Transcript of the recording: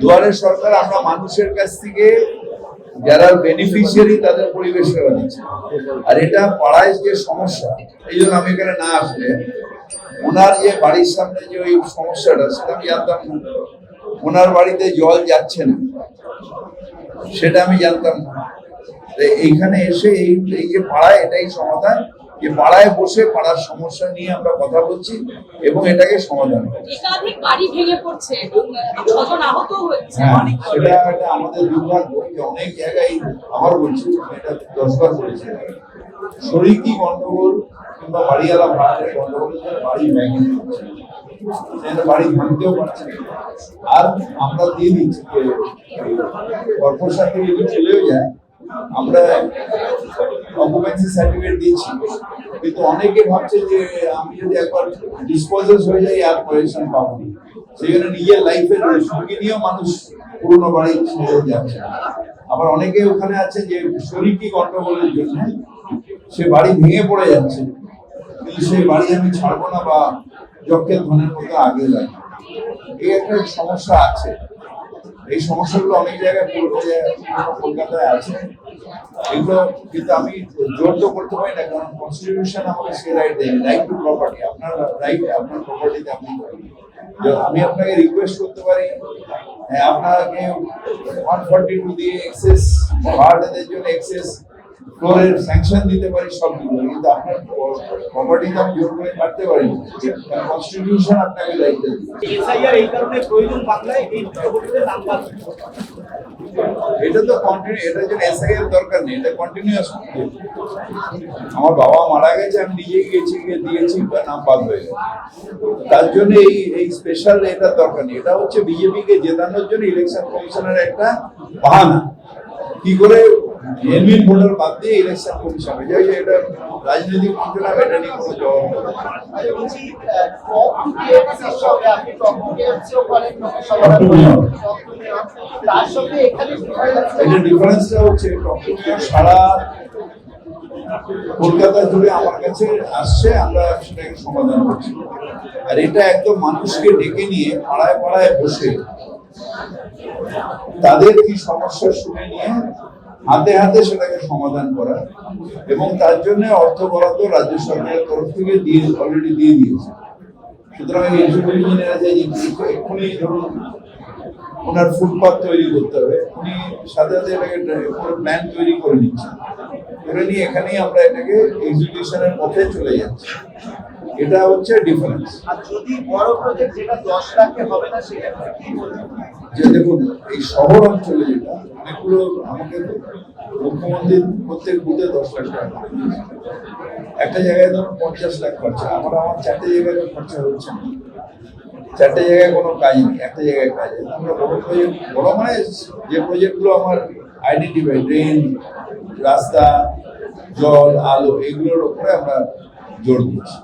দুয়ারে সরকার আমরা মানুষের কাছ থেকে যারা বেনিফিশিয়ারি তাদের পরিবেশ সেবা দিচ্ছে। আর এটা পাড়ায় যে সমস্যা, এই জন্য আমি এখানে না আসলে, ওনার যে বাড়ির সামনে যে ওই সমস্যাটা, সেটা আমি জানতাম না। ওনার বাড়িতে জল যাচ্ছে না। সেটা আমি জানতাম না। এইখানে এসে এই যে পাড়ায় এটাই সমাধান যে পাড়ায় বসে পাড়ার সমস্যা নিয়ে আমরা কথা বলছি এবং এটাকে সমাধান করছি। হ্যাঁ একটা আমাদের দুর্ভাগ্য যে অনেক জায়গায় আবার বলছি এটা দশবার বলেছে। শরিকি গন্ডগোল কিংবা বাড়িওয়ালা ভাড়াটের গন্ডগোলের জন্য বাড়ি ভেঙে দিচ্ছে বাড়ি ভাঙতেও পারছে। আর আমরা দিয়ে দিচ্ছি কর্পোরেশন থেকে যদি চলেও যায় আমরা অকুপেন্সি সার্টিফিকেট দিচ্ছি। কিন্তু অনেকে ভাবছে যে আমি যদি একবার ডিসপোজাল হয়ে যাই, আর পাবো নিজের লাইফের নিয়েও মানুষ পুরোনো বাড়ি ছেড়ে যাচ্ছে। আবার অনেকে ওখানে আছে যে শরীরকি গন্ডগোলের জন্য সে বাড়ি ভেঙে পড়ে যাচ্ছে। কিন্তু সেই বাড়ি আমি ছাড়বো না বা যজ্ঞের ধনের মতো আগে লাগে এই একটা সমস্যা আছে। এই সমস্যাগুলো অনেক জায়গায় কলকাতায় আছে। এগুলো কিন্তু আমি জোর তো করতে পারি না কারণ কনস্টিটিউশন আমাকে সে রাইট দেয় রাইট টু প্রপার্টি আপনার রাইট আপনার প্রপার্টিতে আপনি আমি আপনাকে রিকোয়েস্ট করতে পারি হ্যাঁ, আপনাকে ওয়ান ফর্টি টু দিয়ে এক্সেস ভাড়াটাদের জন্য এক্সেস ফ্লোরের স্যাংশন দিতে পারি সব দিতে পারি কিন্তু আপনার প্রপার্টিতে আমি করে কাটতে পারি কনস্টিটিউশন আপনাকে দায়িত্ব এসআইআর এই কারণে প্রয়োজন বাংলায় এই এটা তো কন্টিনিউ এটার জন্য এসআইয়ের দরকার নেই এটা কন্টিনিউয়াস আমার বাবা মারা গেছে আমি নিজে গেছি গিয়ে দিয়েছি বা নাম বাদ হয়ে তার জন্য এই এই স্পেশাল এটা দরকার নেই। এটা হচ্ছে বিজেপি কে জেতানোর জন্য ইলেকশন কমিশনের একটা বাহানা। কি করে ভোটার বাদ দিয়ে ইলেকশন কমিশন এটা রাজনৈতিক এটা নিয়ে কোনো জবাব সারা কলকাতা জুড়ে আমার কাছে আসছে, আমরা সেটাকে সমাধান করছি। আর এটা একদম মানুষকে ডেকে নিয়ে পাড়ায় পাড়ায় বসে তাদের কি সমস্যা শুনে নিয়ে হাতে হাতে সেটাকে সমাধান করা এবং তার জন্য অর্থ বরাদ্দ রাজ্য সরকারের তরফ থেকে দিয়ে অলরেডি দিয়ে দিয়েছে। সুতরাং এই এক্ষুনি ধরুন ওনার ফুটপাথ তৈরি করতে হবে। উনি সাথে সাথে এটাকে প্ল্যান তৈরি করে নিচ্ছেন। করে নিয়ে এখানেই আমরা এটাকে এক্সিকিউশনের পথে চলে যাচ্ছি। এটা হচ্ছে ডিফারেন্স আর যদি বড় প্রজেক্ট যেটা দশ লাখে হবে না সেক্ষেত্রে কি বলবেন যে দেখুন এই শহর অঞ্চলে যেটা অনেকগুলো আমাকে মুখ্যমন্ত্রী প্রত্যেক বুথে দশ লাখ টাকা একটা জায়গায় ধরুন পঞ্চাশ লাখ খরচা আমার আমার চারটে জায়গায় খরচা হচ্ছে না। চারটে জায়গায় কোনো কাজ নেই একটা জায়গায় কাজ আমরা বড় প্রজেক্ট বড় মানে যে প্রজেক্টগুলো আমার আইডেন্টিফাই ড্রেন রাস্তা জল আলো এগুলোর উপরে আমরা জোর দিচ্ছি।